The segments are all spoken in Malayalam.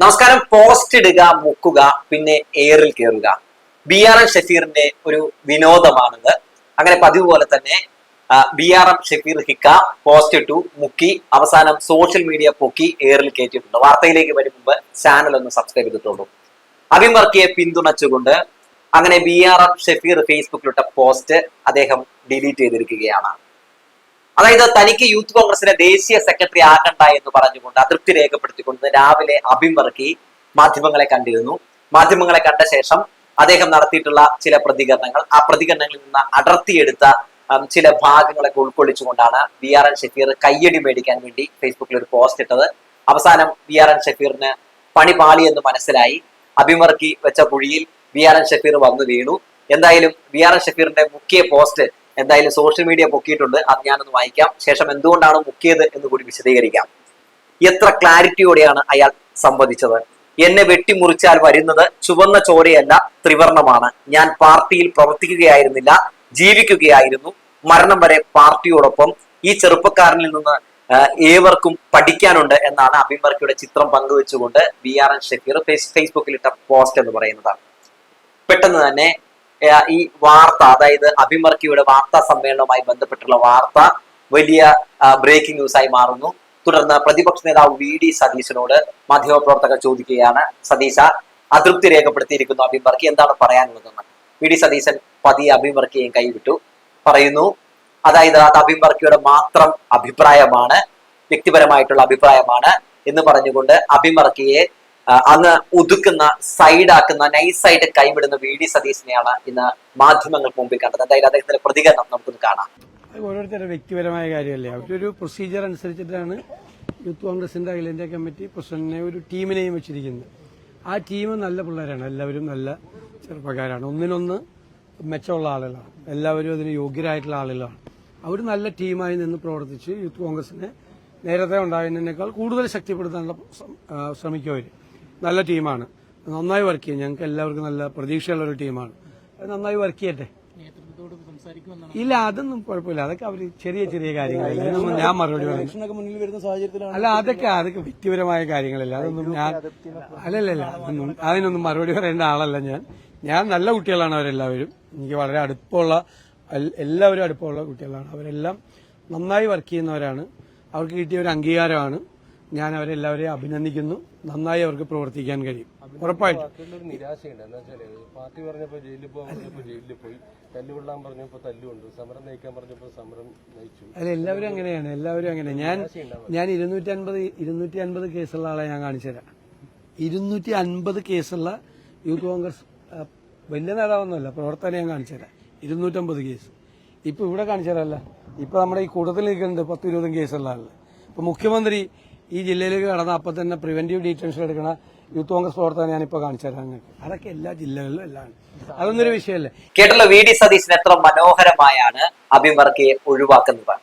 നമസ്കാരം. പോസ്റ്റ് ഇടുക മുക്കുക പിന്നെ എയറിൽ കയറുക ബി ആർ എം ഷഫീറിന്റെ ഒരു വിനോദമാണിത്. അങ്ങനെ പതിവ് പോലെ തന്നെ ബി ആർ എം ഷഫീർ ഹിക്ക പോസ്റ്റ് ഇട്ടു മുക്കി അവസാനം സോഷ്യൽ മീഡിയ പൊക്കി എയറിൽ കയറ്റിയിട്ടുണ്ട് വാർത്തയിലേക്ക് വരും മുമ്പ് ചാനൽ ഒന്ന് സബ്സ്ക്രൈബ് ചെയ്തിട്ടുള്ളൂ. അഭിമർക്കിയെ പിന്തുണച്ചുകൊണ്ട് അങ്ങനെ ബി ആർ എം ഷഫീർ ഫേസ്ബുക്കിലിട്ട പോസ്റ്റ് അദ്ദേഹം ഡിലീറ്റ് ചെയ്തിരിക്കുകയാണ്. അതായത് തനിക്ക് യൂത്ത് കോൺഗ്രസിന്റെ ദേശീയ സെക്രട്ടറി ആകണ്ട എന്ന് പറഞ്ഞുകൊണ്ട് അതൃപ്തി രേഖപ്പെടുത്തിക്കൊണ്ട് രാവിലെ അഭിമർക്കി മാധ്യമങ്ങളെ കണ്ടിരുന്നു. മാധ്യമങ്ങളെ കണ്ട ശേഷം അദ്ദേഹം നടത്തിയിട്ടുള്ള ചില പ്രതികരണങ്ങൾ ആ പ്രതികരണങ്ങളിൽ നിന്ന് അടർത്തിയെടുത്ത ചില ഭാഗങ്ങളൊക്കെ ഉൾക്കൊള്ളിച്ചുകൊണ്ടാണ് വി ആർ എൻ ഷഫീർ കയ്യടി മേടിക്കാൻ വേണ്ടി ഫേസ്ബുക്കിൽ ഒരു പോസ്റ്റ് ഇട്ടത്. അവസാനം വി ആർ എൻ ഷഫീറിന് പണി പാളി എന്ന് മനസ്സിലായി. അഭിമർക്കി വെച്ച കുഴിയിൽ വി ആർ എൻ ഷഫീർ വന്നു വീണു. എന്തായാലും വി ആർ എൻ ഷഫീറിന്റെ മുഖ്യ പോസ്റ്റ് എന്തായാലും സോഷ്യൽ മീഡിയ പൊക്കിയിട്ടുണ്ട്. അത് ഞാനൊന്ന് വായിക്കാം. ശേഷം എന്തുകൊണ്ടാണ് മുക്കിയത് എന്ന് കൂടി വിശദീകരിക്കാം. എത്ര ക്ലാരിറ്റിയോടെയാണ് അയാൾ സംവദിച്ചത്? എന്നെ വെട്ടിമുറിച്ചാൽ വരുന്നത് ചുവന്ന ചോരയല്ല ത്രിവർണമാണ് ഞാൻ പാർട്ടിയിൽ പ്രവർത്തിക്കുകയായിരുന്നില്ല ജീവിക്കുകയായിരുന്നു. മരണം വരെ പാർട്ടിയോടൊപ്പം ഈ ചെറുപ്പക്കാരനിൽ നിന്ന് ഏവർക്കും പഠിക്കാനുണ്ട് എന്നാണ് അഭിമർക്കിയുടെ ചിത്രം പങ്കുവെച്ചുകൊണ്ട് B R N Shafeer face ഫേസ്ബുക്കിൽ ഇട്ട പോസ്റ്റ് എന്ന് പറയുന്നത് പെട്ടെന്ന് തന്നെ ഈ വാർത്ത അതായത് അഭിമർക്കിയുടെ വാർത്താ സമ്മേളനവുമായി ബന്ധപ്പെട്ടുള്ള വാർത്ത വലിയ ബ്രേക്കിംഗ് ന്യൂസ് ആയി മാറുന്നു. തുടർന്ന് പ്രതിപക്ഷ നേതാവ് വി ഡി സതീശനോട് മാധ്യമപ്രവർത്തകർ ചോദിക്കുകയാണ് സതീശ അതൃപ്തി രേഖപ്പെടുത്തിയിരിക്കുന്നു അഭിമർക്കി എന്താണ് പറയാനുള്ളതെന്ന്? വി ഡി സതീശൻ പതിയെ അഭിമർക്കിയെയും കൈവിട്ടു. പറയുന്നു അതായത് അത് അഭിമർക്കിയുടെ മാത്രം അഭിപ്രായമാണ് വ്യക്തിപരമായിട്ടുള്ള അഭിപ്രായമാണ് എന്ന് പറഞ്ഞുകൊണ്ട് അഭിമർക്കിയെ അങ്ങ് ഒതുക്കുന്ന സൈഡാക്കുന്ന നൈസായിട്ട് കൈവിടുന്ന വി ഡി സതീശനെയാണ് ഇന്ന് മാധ്യമങ്ങൾക്ക് മുമ്പിൽ കണ്ടത്. എന്തായാലും അദ്ദേഹത്തിന്റെ പ്രതികരണം നമുക്കൊന്ന് കാണാം. ഓരോരുത്തരുടെ വ്യക്തിപരമായ കാര്യമല്ലേ? അവരൊരു പ്രൊസീജിയർ അനുസരിച്ചിട്ടാണ് യൂത്ത് കോൺഗ്രസിന്റെ അഖിലേന്ത്യാ കമ്മിറ്റി പ്രസിഡന്റിനെ ഒരു ടീമിനെയും വെച്ചിരിക്കുന്നത്. ആ ടീം നല്ല പിള്ളേരാണ്. എല്ലാവരും നല്ല ചെറുപ്പക്കാരാണ്. ഒന്നിനൊന്ന് മെച്ചമുള്ള ആളുകളാണ്. എല്ലാവരും അതിന് യോഗ്യരായിട്ടുള്ള ആളുകളാണ്. അവർ നല്ല ടീമായി നിന്ന് പ്രവർത്തിച്ച് യൂത്ത് കോൺഗ്രസിനെ നേരത്തെ ഉണ്ടായതിനേക്കാൾ കൂടുതൽ ശക്തിപ്പെടുത്താനുള്ള ശ്രം- ശ്രമിക്കും അവർ നല്ല ടീമാണ്. നന്നായി വർക്ക് ചെയ്യും. ഞങ്ങൾക്ക് എല്ലാവർക്കും നല്ല പ്രതീക്ഷയുള്ള ഒരു ടീമാണ്. അത് നന്നായി വർക്ക് ചെയ്യട്ടെ. ഇല്ല അതൊന്നും കുഴപ്പമില്ല. അതൊക്കെ അവർ ചെറിയ ചെറിയ കാര്യങ്ങളല്ല? ഞാൻ മറുപടി പറയും അല്ല അതൊക്കെ അതൊക്കെ വ്യക്തിപരമായ കാര്യങ്ങളല്ല. അതൊന്നും ഞാൻ അല്ലല്ല അതൊന്നും അതിനൊന്നും മറുപടി പറയേണ്ട ആളല്ല ഞാൻ. ഞാൻ നല്ല കുട്ടികളാണ് അവരെല്ലാവരും. എനിക്ക് വളരെ അടുപ്പമുള്ള എല്ലാവരും അടുപ്പമുള്ള കുട്ടികളാണ്. അവരെല്ലാം നന്നായി വർക്ക് ചെയ്യുന്നവരാണ്. അവർക്ക് കിട്ടിയ ഒരു അംഗീകാരമാണ്. ഞാൻ അവരെല്ലാവരെയും അഭിനന്ദിക്കുന്നു. നന്നായി അവർക്ക് പ്രവർത്തിക്കാൻ കഴിയും. ഉറപ്പായിട്ടും. നിരാശയുണ്ട്. എന്താ വെച്ചാൽ പാർട്ടി പറഞ്ഞപ്പോ ജയിലിൽ ജയിലിൽ പോയി. തല്ലുകൊള്ളാൻ പറഞ്ഞപ്പോ തല്ലുണ്ട് സമരം നയിക്കാൻ പറഞ്ഞപ്പോ സമരം നയിച്ചു. അല്ല എല്ലാവരും അങ്ങനെയാണ്. എല്ലാവരും അങ്ങനെ ഞാൻ ഞാൻ ഇരുന്നൂറ്റി അൻപത് ഇരുന്നൂറ്റി അൻപത് കേസുള്ള ആളെ ഞാൻ കാണിച്ചുതരാം ഇരുന്നൂറ്റി അൻപത് കേസുള്ള യൂത്ത് കോൺഗ്രസ് വലിയ നേതാവൊന്നുമല്ല. പ്രവർത്തനം ഞാൻ കാണിച്ചുതരാം ഇരുന്നൂറ്റമ്പത് കേസ്. ഇപ്പൊ ഇവിടെ കാണിച്ചുതരല്ല ഇപ്പൊ നമ്മുടെ ഈ കൂട്ടത്തിൽ നിൽക്കുന്നുണ്ട് പത്ത് ഇരുപതും കേസുള്ള ആൾ. ഇപ്പൊ മുഖ്യമന്ത്രി ഈ ജില്ലയിലേക്ക് കടന്ന അപ്പം തന്നെ പ്രിവെന്റീവ് ഡീറ്റൻഷൻ എടുക്കണ യൂത്ത് കോൺഗ്രസ് പ്രവർത്തകൻ ഞാനിപ്പോ കാണിച്ചതാണ് നിങ്ങൾക്ക് അതൊക്കെ എല്ലാ ജില്ലകളിലും എല്ലാം അതൊന്നൊരു വിഷയമല്ലേ. കേട്ടുള്ള വി ഡി സതീശൻ എത്ര മനോഹരമായാണ് അഭിമർക്കിയെ ഒഴിവാക്കുന്നത്.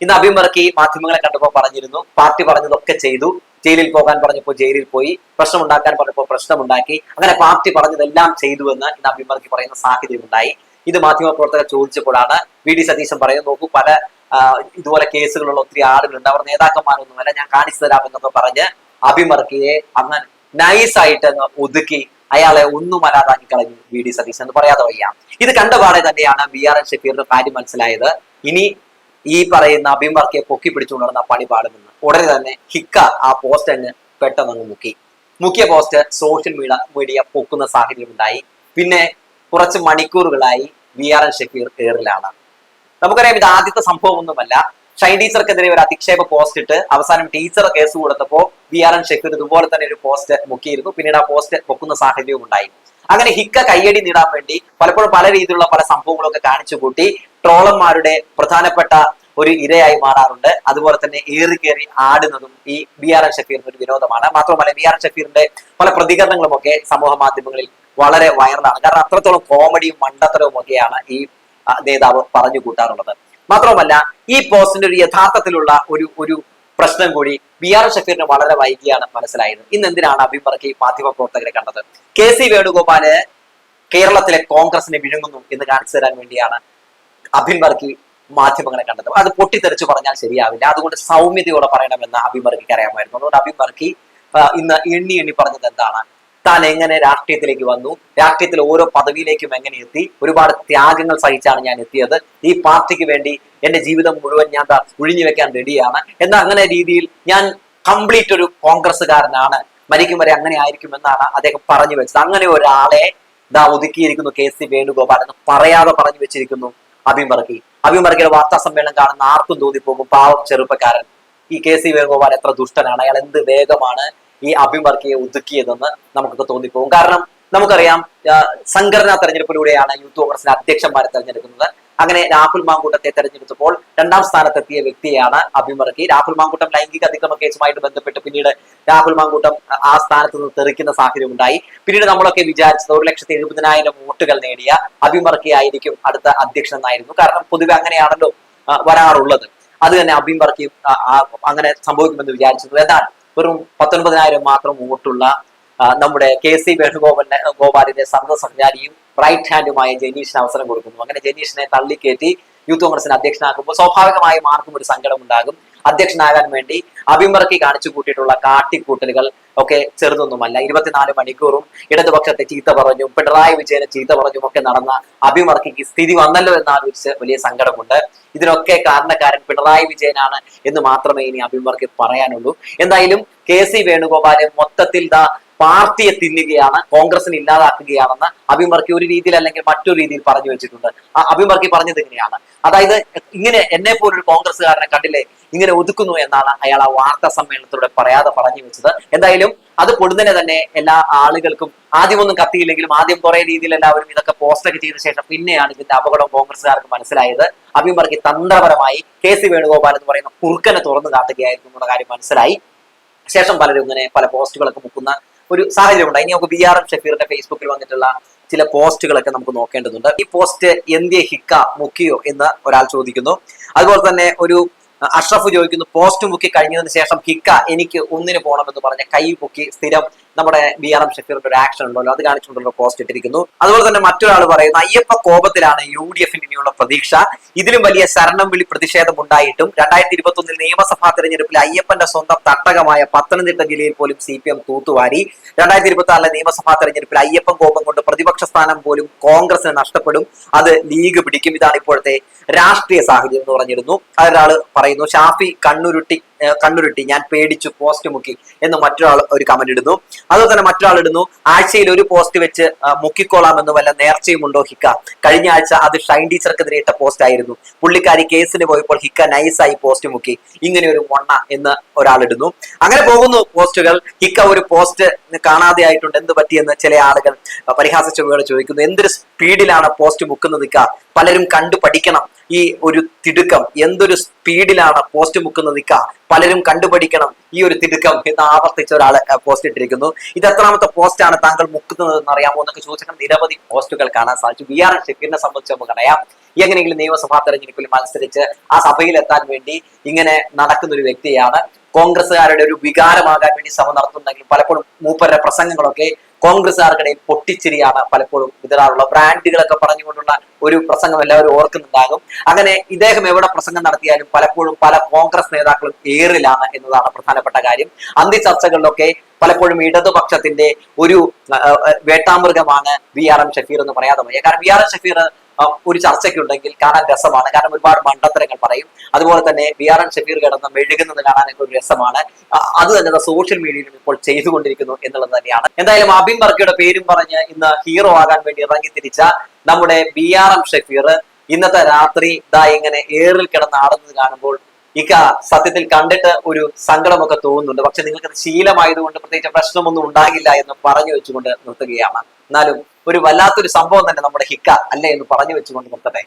ഇന്ന് അഭിമർക്കി മാധ്യമങ്ങളെ കണ്ടപ്പോൾ പറഞ്ഞിരുന്നു പാർട്ടി പറഞ്ഞതൊക്കെ ചെയ്തു ജയിലിൽ പോകാൻ പറഞ്ഞപ്പോൾ ജയിലിൽ പോയി പ്രശ്നം പ്രശ്നമുണ്ടാക്കാൻ പറഞ്ഞപ്പോൾ പ്രശ്നമുണ്ടാക്കി അങ്ങനെ പാർട്ടി പറഞ്ഞതെല്ലാം ചെയ്തു എന്ന് ഇന്ന് അഭിമർക്കി പറയുന്ന സാഹചര്യം ഉണ്ടായി ഇത് മാധ്യമ മാധ്യമപ്രവർത്തകർ ചോദിച്ചപ്പോഴാണ് വി ഡി സതീശൻ പറയുന്നത് നോക്കൂ പല ഇതുപോലെ കേസുകളുള്ള ഒത്തിരി ആളുകളുണ്ട്. അവർ നേതാക്കന്മാരൊന്നുമല്ല. ഞാൻ കാണിച്ചു തരാം എന്നൊക്കെ പറഞ്ഞ് അഭിമർക്കിയെ അങ്ങ് നൈസായിട്ട് ഒതുക്കി അയാളെ ഒന്നും അല്ലാതാക്കി കളഞ്ഞു വി ഡി സതീശൻ. എന്ന് പറയാതെ വയ്യ. ഇത് കണ്ട പാടെ തന്നെയാണ് ബി ആർ എൻ ഷഫീറിന്റെ കാര്യം മനസ്സിലായത്. ഇനി ഈ പറയുന്ന അഭിമർക്കിയെ പൊക്കി പിടിച്ചുകൊണ്ടിരുന്ന പണി പാടുമെന്ന്. ഉടനെ തന്നെ ഹിക്ക ആ പോസ്റ്റ് അങ്ങ് പെട്ടെന്ന് മുക്കി. മുക്കിയ പോസ്റ്റ് സോഷ്യൽ മീഡിയ മീഡിയ പൊക്കുന്ന സാഹചര്യം ഉണ്ടായി. പിന്നെ കുറച്ച് മണിക്കൂറുകളായി വി ആർ എൻ ഷഫീർ ഏറിലാണ്. നമുക്കറിയാം ഇത് ആദ്യത്തെ സംഭവം ഒന്നുമല്ല ഷൈൻ ടീച്ചർക്കെതിരെ ഒരു അധിക്ഷേപ പോസ്റ്റ് ഇട്ട് അവസാനം ടീച്ചർ കേസ് കൊടുത്തപ്പോൾ വി ആർ എൻ ഷെഫീർ ഇതുപോലെ തന്നെ ഒരു പോസ്റ്റ് മുക്കിയിരുന്നു. പിന്നീട് ആ പോസ്റ്റ് പൊക്കുന്ന സാഹചര്യവും ഉണ്ടായി. അങ്ങനെ ഹിക്ക കയ്യടി നേടാൻ വേണ്ടി പലപ്പോഴും പല രീതിയിലുള്ള പല സംഭവങ്ങളൊക്കെ കാണിച്ചു കൂട്ടി ട്രോളന്മാരുടെ പ്രധാനപ്പെട്ട ഒരു ഇരയായി മാറാറുണ്ട്. അതുപോലെ തന്നെ ഏറി കയറി ആടുന്നതും ഈ ബി ആർ എൻ ഷഫീറിന്റെ ഒരു വിനോദമാണ് മാത്രമല്ല ബി ആർ എൻ ഷഫീറിന്റെ പല പ്രതികരണങ്ങളും ഒക്കെ സമൂഹ മാധ്യമങ്ങളിൽ വളരെ വൈറലാണ് കാരണം അത്രത്തോളം കോമഡിയും മണ്ടത്തരവും ഒക്കെയാണ് ഈ നേതാവ് പറഞ്ഞു കൂട്ടാറുള്ളത്. മാത്രമല്ല ഈ പോസ്റ്റിന്റെ ഒരു യഥാർത്ഥത്തിലുള്ള ഒരു ഒരു പ്രശ്നം കൂടി ബി ആർ ഷഫീറിന് വളരെ വൈകിയാണ് മനസ്സിലായത്. ഇന്ന് എന്തിനാണ് അഭിമർക്കി മാധ്യമ പ്രവർത്തകരെ കണ്ടത്? കെ സി വേണുഗോപാൽ കേരളത്തിലെ കോൺഗ്രസിനെ വിഴുങ്ങുന്നു എന്ന് കാണിച്ചു തരാൻ വേണ്ടിയാണ് അഭിമർക്കി മാധ്യമങ്ങളെ കണ്ടത്. അത് പൊട്ടിത്തെറിച്ച് പറഞ്ഞാൽ ശരിയാവില്ല. അതുകൊണ്ട് സൗമ്യതയോടെ പറയണമെന്ന് അഭിമർക്കിക്ക് അറിയാമായിരുന്നു. അതുകൊണ്ട് അഭിമർക്കി ഇന്ന് എണ്ണി എണ്ണി പറഞ്ഞത് എന്താണ്? താൻ എങ്ങനെ രാഷ്ട്രീയത്തിലേക്ക് വന്നു? രാഷ്ട്രീയത്തിൽ ഓരോ പദവിയിലേക്കും എങ്ങനെ എത്തി? ഒരുപാട് ത്യാഗങ്ങൾ സഹിച്ചാണ് ഞാൻ എത്തിയത്. ഈ പാർട്ടിക്ക് വേണ്ടി എന്റെ ജീവിതം മുഴുവൻ ഞാൻ ഒഴിഞ്ഞു വെക്കാൻ റെഡിയാണ്. എന്ന അങ്ങനെ രീതിയിൽ ഞാൻ കംപ്ലീറ്റ് ഒരു കോൺഗ്രസ്സുകാരനാണ്. മരിക്കും വരെ അങ്ങനെ ആയിരിക്കുമെന്നാണ് അദ്ദേഹം പറഞ്ഞു വെച്ചത്. അങ്ങനെ ഒരാളെ ദാ ഒതുക്കിയിരിക്കുന്നു കെ സി വേണുഗോപാൽ എന്ന് പറയാതെ പറഞ്ഞു വെച്ചിരിക്കുന്നു അഭിമർക്കി. അഭിമർക്കിയുടെ വാർത്താ സമ്മേളനം കാണുന്ന ആർക്കും തോന്നിപ്പോകും പാവം ചെറുപ്പക്കാരൻ. ഈ കെ സി വേണുഗോപാൽ എത്ര ദുഷ്ടനാണ്? അയാൾ എന്ത് വേഗമാണ് ഈ അഭിമർക്കിയെ ഒതുക്കിയതെന്ന് നമുക്കൊക്കെ തോന്നിപ്പോകും. കാരണം നമുക്കറിയാം സംഘടനാ തെരഞ്ഞെടുപ്പിലൂടെയാണ് യൂത്ത് കോൺഗ്രസിന്റെ അധ്യക്ഷന്മാരെ തെരഞ്ഞെടുക്കുന്നത്. അങ്ങനെ രാഹുൽ മാങ്കൂട്ടത്തെ തെരഞ്ഞെടുത്തപ്പോൾ രണ്ടാം സ്ഥാനത്തെത്തിയ വ്യക്തിയാണ് അഭിമർക്കി രാഹുൽ മാങ്കൂട്ടം ലൈംഗിക അതിക്രമ കേസുമായിട്ട് ബന്ധപ്പെട്ട് പിന്നീട് രാഹുൽ മാങ്കൂട്ടം ആ സ്ഥാനത്ത് നിന്ന് തെറിക്കുന്ന സാഹചര്യം ഉണ്ടായി പിന്നീട് നമ്മളൊക്കെ വിചാരിച്ചത് ഒരു ലക്ഷത്തി എഴുപതിനായിരം വോട്ടുകൾ നേടിയ അഭിമർക്കി ആയിരിക്കും അടുത്ത അധ്യക്ഷൻ എന്നായിരുന്നു. കാരണം പൊതുവെ അങ്ങനെയാണല്ലോ വരാറുള്ളത്. അത് തന്നെ അഭിമർക്കിയും അങ്ങനെ സംഭവിക്കുമെന്ന് വിചാരിച്ചത്. എന്നാൽ വെറും പത്തൊൻപതിനായിരം മാത്രം വോട്ടുള്ള നമ്മുടെ കെ സി വേണുഗോപൻ ഗോപാലിന്റെ സർവസഞ്ചാരിയും റൈറ്റ് ഹാൻഡുമായ ജനീഷിന് അവസരം കൊടുക്കുന്നു. അങ്ങനെ ജനീഷിനെ തള്ളിക്കയറ്റി യൂത്ത് കോൺഗ്രസിന് അധ്യക്ഷനാക്കുമ്പോൾ സ്വാഭാവികമായും ആർക്കും ഒരു സങ്കടം ഉണ്ടാകും. അധ്യക്ഷനാകാൻ വേണ്ടി അഭിമർക്കി കാണിച്ചു കൂട്ടിയിട്ടുള്ള കാട്ടിക്കൂട്ടലുകൾ ഒക്കെ ചെറുതൊന്നുമല്ല. ഇരുപത്തിനാല് മണിക്കൂറും ഇടതുപക്ഷത്തെ ചീത്ത പറഞ്ഞും പിണറായി വിജയനെ ചീത്ത പറഞ്ഞും ഒക്കെ നടന്ന അഭിമർക്കിക്ക് സ്ഥിതി വന്നല്ലോ എന്നാലോചിച്ച് വലിയ സങ്കടമുണ്ട്. ഇതിനൊക്കെ കാരണക്കാരൻ പിണറായി വിജയനാണ് എന്ന് മാത്രമേ ഇനി അഭിമർക്കി പറയാനുള്ളൂ. എന്തായാലും കെ സി വേണുഗോപാൽ മൊത്തത്തിൽ ദാ പാർട്ടിയെ തിന്നുകയാണ് കോൺഗ്രസിനെ ഇല്ലാതാക്കുകയാണെന്ന് അഭിമർക്കി ഒരു രീതിയിൽ അല്ലെങ്കിൽ മറ്റൊരു രീതിയിൽ പറഞ്ഞു വെച്ചിട്ടുണ്ട്. അഭിമർക്കി പറഞ്ഞത് ഇങ്ങനെയാണ്. അതായത് ഇങ്ങനെ എന്നെ പോലൊരു കോൺഗ്രസ്സുകാരനെ കണ്ടില്ലേ ഇങ്ങനെ ഒതുക്കുന്നു എന്നാണ് അയാൾ ആ വാർത്താ സമ്മേളനത്തിലൂടെ പറയാതെ പറഞ്ഞു വെച്ചത്. എന്തായാലും അത് പൊടുന്നനെ തന്നെ എല്ലാ ആളുകൾക്കും ആദ്യമൊന്നും കത്തിയില്ലെങ്കിലും ആദ്യം കുറെ രീതിയിൽ എല്ലാവരും ഇതൊക്കെ പോസ്റ്റൊക്കെ ചെയ്ത ശേഷം പിന്നെയാണ് ഇതിന്റെ അപകടം കോൺഗ്രസ്സുകാർക്ക് മനസ്സിലായത്. അഭിമർക്കി തന്ത്രപരമായി കെ സി വേണുഗോപാൽ എന്ന് പറയുന്ന കുറുക്കനെ തുറന്നു കാട്ടുകയായിരുന്നു എന്നുള്ള കാര്യം മനസ്സിലായി. ശേഷം പലരും ഇങ്ങനെ പല പോസ്റ്റുകളൊക്കെ മുക്കുന്ന ഒരു സാഹചര്യം ഉണ്ടായി ഇനി നമുക്ക് ബി ആർ എം ഷഫീറിന്റെ ഫേസ്ബുക്കിൽ വന്നിട്ടുള്ള ചില പോസ്റ്റുകളൊക്കെ നമുക്ക് നോക്കേണ്ടതുണ്ട്. ഈ പോസ്റ്റ് എന്തിയെ ഹിക്ക മുക്കിയോ എന്ന് ഒരാൾ ചോദിക്കുന്നു. അതുപോലെ തന്നെ ഒരു അഷ്റഫ് ചോദിക്കുന്നു പോസ്റ്റ് മുക്കി കഴിഞ്ഞതിന് ശേഷം ഹിക്ക എനിക്ക് ഒന്നിന് പോകണമെന്ന് പറഞ്ഞ കൈ പൊക്കി സ്ഥിരം നമ്മുടെ ബി ആർ എം ഷഫീറിന്റെ ഒരു ആക്ഷൻ ഉണ്ടല്ലോ. അത് കാണിച്ചുകൊണ്ടുള്ള പോസ്റ്റ് ഇട്ടിരിക്കുന്നു. അതുപോലെ തന്നെ മറ്റൊരാൾ പറയുന്നു അയ്യപ്പ കോപത്തിലാണ് യു ഡി എഫിന് ഇനിയുള്ള പ്രതീക്ഷ. ഇതിലും വലിയ ശരണം വിളി പ്രതിഷേധം ഉണ്ടായിട്ടും രണ്ടായിരത്തി ഇരുപത്തി ഒന്നിൽ നിയമസഭാ തെരഞ്ഞെടുപ്പിൽ അയ്യപ്പന്റെ സ്വന്തം തട്ടകമായ പത്തനംതിട്ട ജില്ലയിൽ പോലും സി പി എം തൂത്തുവാരി. രണ്ടായിരത്തി ഇരുപത്തി ആറിലെ നിയമസഭാ തെരഞ്ഞെടുപ്പിൽ അയ്യപ്പൻ കോപം കൊണ്ട് പ്രതിപക്ഷ സ്ഥാനം പോലും കോൺഗ്രസിന് നഷ്ടപ്പെടും. അത് ലീഗ് പിടിക്കും. ഇതാണ് ഇപ്പോഴത്തെ രാഷ്ട്രീയ സാഹചര്യം എന്ന് പറഞ്ഞിരുന്നു. അതൊരാൾ പറയുന്നു ഷാഫി കണ്ണുരുട്ടി കണ്ണുരുട്ടി ഞാൻ പേടിച്ചു പോസ്റ്റ് മുക്കി എന്ന് മറ്റൊരാൾ ഒരു കമന്റ് ഇടുന്നു. അതുപോലെ തന്നെ മറ്റൊരാൾ ഇടുന്നു ആഴ്ചയിൽ ഒരു പോസ്റ്റ് വെച്ച് മുക്കിക്കോളാമെന്ന് വല്ല നേർച്ചയും ഉണ്ടോ ഹിക്ക? കഴിഞ്ഞ ആഴ്ച അത് ഷൈൻ ടീച്ചർക്കെതിരെ ഇട്ട പോസ്റ്റ് ആയിരുന്നു. പുള്ളിക്കാരി കേസിന് പോയപ്പോൾ ഹിക്ക നൈസായി പോസ്റ്റ് മുക്കി. ഇങ്ങനെ ഒരു മൊണ്ണ എന്ന് ഒരാൾ ഇടുന്നു. അങ്ങനെ പോകുന്നു പോസ്റ്റുകൾ. ഹിക്ക ഒരു പോസ്റ്റ് കാണാതെ ആയിട്ടുണ്ട് എന്ത് പറ്റിയെന്ന് ചില ആളുകൾ പരിഹാസ ചുവയോടെ ചോദിക്കുന്നു. എന്തൊരു സ്പീഡിലാണ് പോസ്റ്റ് മുക്കുന്നത് നിൽക്കുക. പലരും കണ്ടു പഠിക്കണം ഈ ഒരു തിടുക്കം. എന്തൊരു സ്പീഡിലാണ് പോസ്റ്റ് മുക്കുന്നത് നിൽക്കുക. പലരും കണ്ടുപഠിക്കണം ഈ ഒരു തിടുക്കം എന്ന് ആവർത്തിച്ച ഒരാൾ പോസ്റ്റ് ഇട്ടിരിക്കുന്നു. ഇത് എത്രാമത്തെ പോസ്റ്റാണ് താങ്കൾ മുക്കുന്നത് എന്ന് അറിയാമോ എന്നൊക്കെ ചോദിച്ചാൽ നിരവധി പോസ്റ്റുകൾ കാണാൻ സാധിച്ചു. വി ആർ ഷെഫീറിനെ സംബന്ധിച്ച് നമുക്ക് അറിയാം. എങ്ങനെയെങ്കിലും നിയമസഭാ തെരഞ്ഞെടുപ്പിൽ മത്സരിച്ച് ആ സഭയിൽ എത്താൻ വേണ്ടി ഇങ്ങനെ നടക്കുന്ന ഒരു വ്യക്തിയാണ്. കോൺഗ്രസ്സുകാരുടെ ഒരു വികാരമാകാൻ വേണ്ടി ശ്രമം നടത്തുന്നെങ്കിലും പലപ്പോഴും മൂപ്പരുടെ പ്രസംഗങ്ങളൊക്കെ കോൺഗ്രസ്സുകാർക്കിടയിൽ പൊട്ടിച്ചിരിയാണ് പലപ്പോഴും വിതറാറുള്ള ബ്രാൻഡുകളൊക്കെ പറഞ്ഞുകൊണ്ടുള്ള ഒരു പ്രസംഗം എല്ലാവരും ഓർക്കുന്നുണ്ടാകും. അങ്ങനെ ഇദ്ദേഹം എവിടെ പ്രസംഗം നടത്തിയാലും പലപ്പോഴും പല കോൺഗ്രസ് നേതാക്കളും ഏറിലാണ് എന്നതാണ് പ്രധാനപ്പെട്ട കാര്യം. അന്തി ചർച്ചകളിലൊക്കെ പലപ്പോഴും ഇടതുപക്ഷത്തിന്റെ ഒരു വേട്ടാമൃഗമാണ് വി ആർ എം ഷഫീർ എന്ന് പറയാതെ വയ്യ. കാരണം വി ആർ എം ഷഫീർ ഒരു ചർച്ചയ്ക്കുണ്ടെങ്കിൽ കാണാൻ രസമാണ്. കാരണം ഒരുപാട് മണ്ടത്തരങ്ങൾ പറയും. അതുപോലെ തന്നെ ബി ആർ എൻ ഷഫീർ കിടന്ന് മെഴുകുന്നത് കാണാനൊക്കെ ഒരു രസമാണ്. അത് തന്നെ സോഷ്യൽ മീഡിയയിലും ഇപ്പോൾ ചെയ്തുകൊണ്ടിരിക്കുന്നു എന്നുള്ളത് തന്നെയാണ്. എന്തായാലും അബിൻ വർക്കിയുടെ പേരും പറഞ്ഞ് ഇന്ന് ഹീറോ ആകാൻ വേണ്ടി ഇറങ്ങി തിരിച്ച നമ്മുടെ ബി ആർ എം ഷഫീർ ഇന്നത്തെ രാത്രി ഇതാ ഇങ്ങനെ ഏറിൽ കിടന്ന് ആടുന്നത് കാണുമ്പോൾ ഇക്ക സത്യത്തിൽ കണ്ടിട്ട് ഒരു സങ്കടമൊക്കെ തോന്നുന്നുണ്ട്. പക്ഷെ നിങ്ങൾക്ക് അത് ശീലമായതുകൊണ്ട് പ്രത്യേകിച്ച് പ്രശ്നമൊന്നും ഉണ്ടാകില്ല എന്ന് പറഞ്ഞു വെച്ചുകൊണ്ട് നിർത്തുകയാണ്. എന്നാലും ഒരു വല്ലാത്തൊരു സംഭവം തന്നെ നമ്മുടെ ഹിക്ക അല്ലേ എന്ന് പറഞ്ഞു വെച്ചുകൊണ്ട് നിർത്തട്ടെ.